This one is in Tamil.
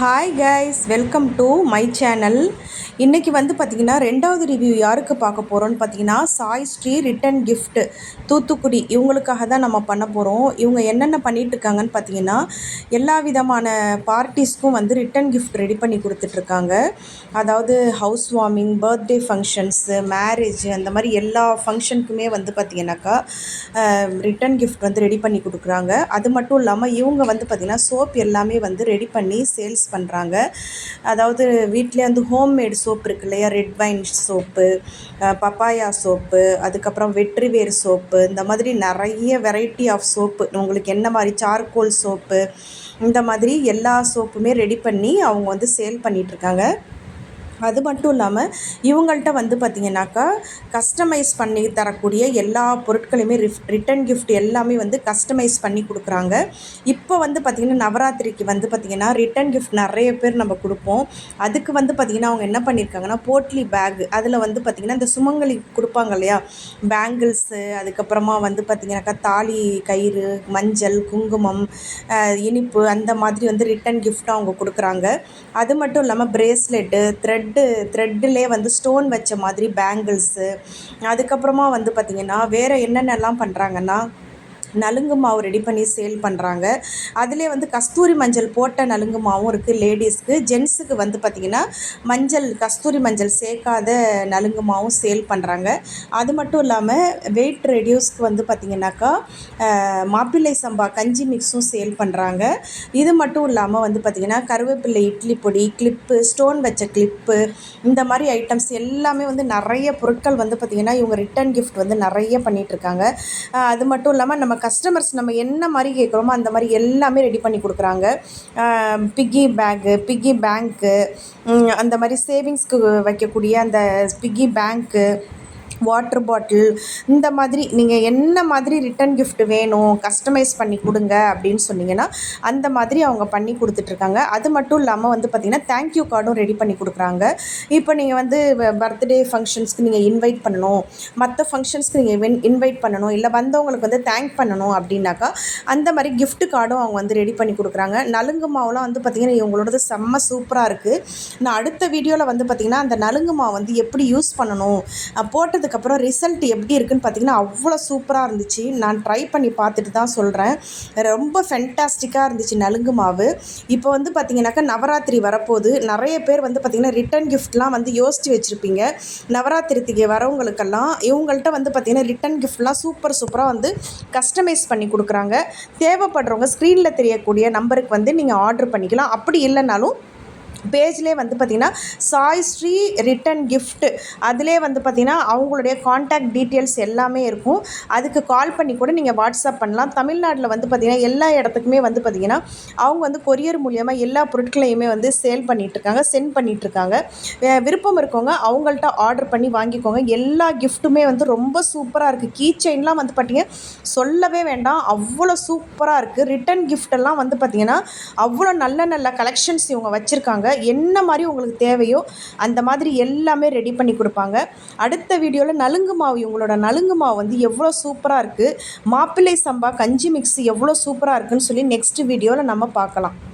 Hi guys welcome to my channel இன்றைக்கி வந்து பார்த்திங்கன்னா ரெண்டாவது ரிவ்யூ யாருக்கு பார்க்க போகிறோன்னு பார்த்தீங்கன்னா சாய் ஸ்ரீ ரிட்டன் கிஃப்ட் தூத்துக்குடி. இவங்களுக்காக தான் நம்ம பண்ண போகிறோம் இவங்க என்னென்ன பண்ணிகிட்டு இருக்காங்கன்னு பார்த்தீங்கன்னா எல்லா விதமான பார்ட்டிஸ்க்கும் வந்து ரிட்டன் கிஃப்ட் ரெடி பண்ணி கொடுத்துட்ருக்காங்க அதாவது house warming birthday functions marriage அந்த மாதிரி எல்லா ஃபங்க்ஷனுக்குமே வந்து பார்த்திங்கனாக்கா ரிட்டன் கிஃப்ட் வந்து ரெடி பண்ணி கொடுக்குறாங்க. அது மட்டும் இல்லாமல் இவங்க வந்து பார்த்திங்கன்னா சோப் எல்லாமே வந்து ரெடி பண்ணி சேல்ஸ் பண்ணுறாங்க அதாவது வீட்டிலே வந்து ஹோம்மேட் சோப் இருக்கு இல்லையா? Red wine soap papaya soap அதுக்கப்புறம் வெற்றிவேர் சோப்பு இந்த மாதிரி நிறைய வெரைட்டி ஆஃப் சோப்பு உங்களுக்கு என்ன மாதிரி? சார்கோல் சோப்பு இந்த மாதிரி எல்லா சோப்புமே ரெடி பண்ணி அவங்க வந்து சேல் பண்ணிகிட்ருக்காங்க அது மட்டும் இல்லாமல் இவங்கள்ட்ட வந்து பார்த்திங்கனாக்கா கஸ்டமைஸ் பண்ணி தரக்கூடிய எல்லா பொருட்களையுமே ரிஃப் ரிட்டன் கிஃப்ட் எல்லாமே வந்து கஸ்டமைஸ் பண்ணி கொடுக்குறாங்க. இப்போ வந்து பார்த்திங்கன்னா நவராத்திரிக்கு வந்து பார்த்திங்கன்னா ரிட்டன் கிஃப்ட் நிறைய பேர் நம்ம கொடுப்போம். அதுக்கு வந்து பார்த்திங்கன்னா அவங்க என்ன பண்ணியிருக்காங்கன்னா போட்லி பேக் அதில் வந்து பார்த்திங்கன்னா இந்த சுமங்கலி கொடுப்பாங்க இல்லையா? பேங்கிள்ஸு அதுக்கப்புறமா வந்து பார்த்திங்கனாக்கா தாலி கயிறு மஞ்சள் குங்குமம் இனிப்பு அந்த மாதிரி வந்து ரிட்டன் கிஃப்ட் அவங்க கொடுக்குறாங்க. அது மட்டும் இல்லாமல் ப்ரேஸ்லெட்டு த்ரெட் த்ரெட்டு த்ரெட்டிலே வந்து ஸ்டோன் வச்ச மாதிரி பேங்கிள்ஸு அதுக்கப்புறமா வந்து பார்த்திங்கன்னா வேறு என்னென்னலாம் பண்ணுறாங்கன்னா நலுங்கு மாவு ரெடி பண்ணி சேல் பண்ணுறாங்க அதிலே வந்து கஸ்தூரி மஞ்சள் போட்ட நலுங்கு மாவும் இருக்குது லேடிஸ்க்கு ஜென்ஸுக்கு வந்து பார்த்திங்கன்னா மஞ்சள் கஸ்தூரி மஞ்சள் சேர்க்காத நலுங்கு மாவும் சேல் பண்ணுறாங்க அது மட்டும் இல்லாமல் வெயிட் ரெடியூஸ்க்கு வந்து பார்த்திங்கனாக்கா மாப்பிள்ளை சம்பா கஞ்சி மிக்ஸும் சேல் பண்ணுறாங்க இது மட்டும் இல்லாமல் வந்து பார்த்திங்கன்னா கருவேப்பிள்ளை இட்லி பொடி கிளிப்பு ஸ்டோன் வச்ச கிளிப்பு இந்த மாதிரி ஐட்டம்ஸ் எல்லாமே வந்து நிறைய பொருட்கள் வந்து பார்த்திங்கன்னா இவங்க ரிட்டன் கிஃப்ட் வந்து நிறைய பண்ணிகிட்ருக்காங்க அது மட்டும் இல்லாமல் நம்ம கஸ்டமர்ஸ் நம்ம என்ன மாதிரி கேட்குறோமோ அந்த மாதிரி எல்லாமே ரெடி பண்ணி கொடுக்குறாங்க. பிக்கி பேக்கு பிக்கி பேங்க்கு அந்த மாதிரி சேவிங்ஸ்க்கு வைக்கக்கூடிய அந்த பிக்கி பேங்க்கு வாட்ரு பாட்டில் இந்த மாதிரி நீங்கள் என்ன மாதிரி ரிட்டன் கிஃப்ட் வேணும் கஸ்டமைஸ் பண்ணி கொடுங்க அப்படின்னு சொன்னீங்கன்னா அந்த மாதிரி அவங்க பண்ணி கொடுத்துட்ருக்காங்க. அது மட்டும் இல்லாமல் வந்து பார்த்திங்கன்னா தேங்க்யூ கார்டும் ரெடி பண்ணி கொடுக்குறாங்க. இப்போ நீங்கள் வந்து பர்த்டே ஃபங்க்ஷன்ஸ்க்கு நீங்கள் இன்வைட் பண்ணணும். மற்ற ஃபங்க்ஷன்ஸ்க்கு நீங்கள் இன்வைட் பண்ணணும். இல்லை வந்தவங்களுக்கு வந்து தேங்க் பண்ணணும் அப்படின்னாக்கா அந்த மாதிரி கிஃப்ட் கார்டும் அவங்க வந்து ரெடி பண்ணி கொடுக்குறாங்க. நலுங்கு மாவுலாம் வந்து பார்த்திங்கன்னா இவங்களோடது செம்ம சூப்பராக இருக்குது நான் அடுத்த வீடியோவில் வந்து பார்த்திங்கன்னா அந்த நலுங்கு மாவு வந்து எப்படி யூஸ் பண்ணணும் போட்டது அதுக்கப்புறம் ரிசல்ட் எப்படி இருக்குன்னு பார்த்தீங்கன்னா அவ்வளோ சூப்பராக இருந்துச்சு. நான் ட்ரை பண்ணி பார்த்துட்டு தான் சொல்கிறேன் ரொம்ப ஃபென்டாஸ்டிக்காக இருந்துச்சு நலுங்கு மாவு. இப்போ வந்து பார்த்திங்கனாக்கா நவராத்திரி வரப்போகுது. நிறைய பேர் வந்து பார்த்திங்கன்னா ரிட்டன் கிஃப்ட்லாம் வந்து யோசித்து வச்சுருப்பீங்க. நவராத்திரிக்கு வரவங்களுக்கெல்லாம் இவங்கள்ட்ட வந்து பார்த்திங்கன்னா ரிட்டன் கிஃப்ட்லாம் சூப்பர் சூப்பராக வந்து கஸ்டமைஸ் பண்ணி கொடுக்குறாங்க. தேவைப்படுறவங்க ஸ்க்ரீனில் தெரியக்கூடிய நம்பருக்கு வந்து நீங்கள் ஆர்டர் பண்ணிக்கலாம். அப்படி இல்லைனாலும் பேஜ்லேயே வந்து பார்த்திங்கன்னா சாய் ஸ்ரீ ரிட்டன் கிஃப்ட் அதிலே வந்து பார்த்திங்கன்னா அவங்களுடைய காண்டாக்ட் டீட்டெயில்ஸ் எல்லாமே இருக்கும். அதுக்கு கால் பண்ணி கூட நீங்கள் வாட்ஸ்அப் பண்ணலாம். தமிழ்நாட்டில் வந்து பார்த்திங்கன்னா எல்லா இடத்துக்குமே வந்து பார்த்திங்கன்னா அவங்க வந்து கொரியர் மூலியமாக எல்லா பொருட்களையுமே வந்து சேல் பண்ணிகிட்ருக்காங்க சென்ட் பண்ணிகிட்ருக்காங்க விருப்பம் இருக்கவங்க அவங்கள்ட்ட ஆர்டர் பண்ணி வாங்கிக்கோங்க. எல்லா கிஃப்ட்டுமே வந்து ரொம்ப சூப்பராக இருக்குது கீ செயின்லாம் வந்து பார்த்திங்க சொல்லவே வேண்டாம். அவ்வளோ சூப்பராக இருக்குது ரிட்டன் கிஃப்டெல்லாம் வந்து பார்த்திங்கன்னா அவ்வளோ நல்ல நல்ல கலெக்ஷன்ஸ் இவங்க வச்சுருக்காங்க. என்ன மாதிரி உங்களுக்கு தேவையோ அந்த மாதிரி எல்லாமே ரெடி பண்ணி கொடுப்பாங்க. அடுத்த வீடியோவில் நலுங்கு மாவு இவங்களோட நலுங்கு மாவு வந்து எவ்வளோ சூப்பராக இருக்குது மாப்பிள்ளை சம்பா கஞ்சி மிக்ஸி எவ்வளோ சூப்பராக இருக்குதுன்னு சொல்லி நெக்ஸ்ட் வீடியோவில் நம்ம பார்க்கலாம்.